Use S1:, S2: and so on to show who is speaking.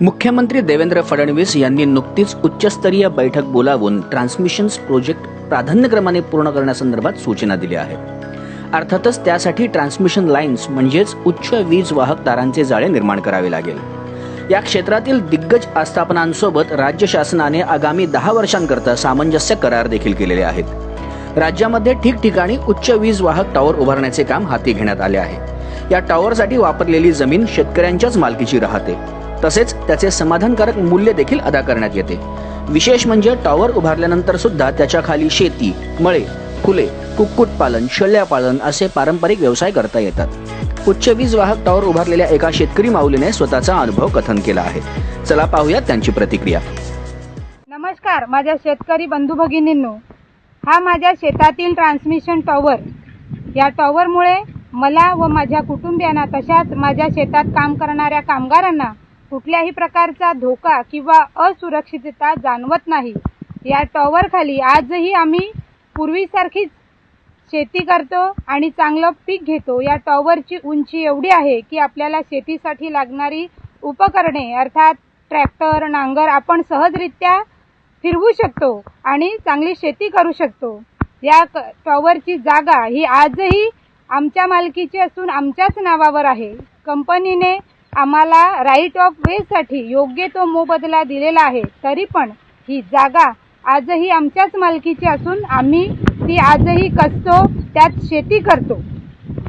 S1: मुख्यमंत्री देवेंद्र फडणवीस यांनी नुकतीच उच्चस्तरीय बैठक बोलावून ट्रान्समिशन्स प्रोजेक्ट प्राधान्यक्रमाने पूर्ण करण्यासंदर्भात सूचना दिल्या आहेत. अर्थातच त्यासाठी ट्रान्समिशन लाईन्स म्हणजेच उच्च वीज वाहक तारांचे जाळे निर्माण करावे लागेल. या क्षेत्रातील दिग्गज आस्थापनांसोबत राज्य शासनाने आगामी दहा वर्षांकरता सामंजस्य करार देखील केलेले आहेत. राज्यामध्ये ठिकठिकाणी उच्च वीज वाहक टॉवर उभारण्याचे काम हाती घेण्यात आले आहे. या टॉवरसाठी वापरलेली जमीन शेतकऱ्यांच्याच मालकीची राहते. तसेच त्याचे समाधानकारक मूल्य देखील अदा करण्यात येते. विशेष म्हणजे टॉवर उभारल्यानंतर सुद्धा त्याच्याखाली शेती मळे फुले कुक्कुटपालन शल्यापालन असे पारंपरिक व्यवसाय करता येतात. उच्च वीज वाहक टॉवर उभारलेल्या एका शेतकरी माऊलीने स्वतःचा अनुभव कथन केला आहे. चला पाहूयात त्यांची प्रतिक्रिया.
S2: नमस्कार माझ्या शेतकरी बंधू भगिनींनो. हा माझ्या शेतातील ट्रान्समिशन टॉवर या टॉवरमुळे मला व माझ्या कुटुंबियांना तशाच माझ्या शेतात काम करणाऱ्या कामगारांना कुठल्याही प्रकारचा धोका किंवा असुरक्षितता जाणवत नाही. या टॉवरखाली आजही आम्ही पूर्वीसारखीच शेती करतो आणि चांगलं पीक घेतो. या टॉवरची उंची एवढी आहे की आपल्याला शेतीसाठी लागणारी उपकरणे अर्थात ट्रॅक्टर नांगर आपण सहजरित्या फिरवू शकतो आणि चांगली शेती करू शकतो. या क- टॉवरची जागा ही आजही आमच्या मालकीची असून आमच्याच नावावर आहे. कंपनीने आम्हाला राईट ऑफ वेसाठी योग्य तो मोबदला दिलेला आहे. तरी पण ही जागा आजही आमच्याच मालकीची असून आम्ही ती आजही कसतो त्यात शेती करतो.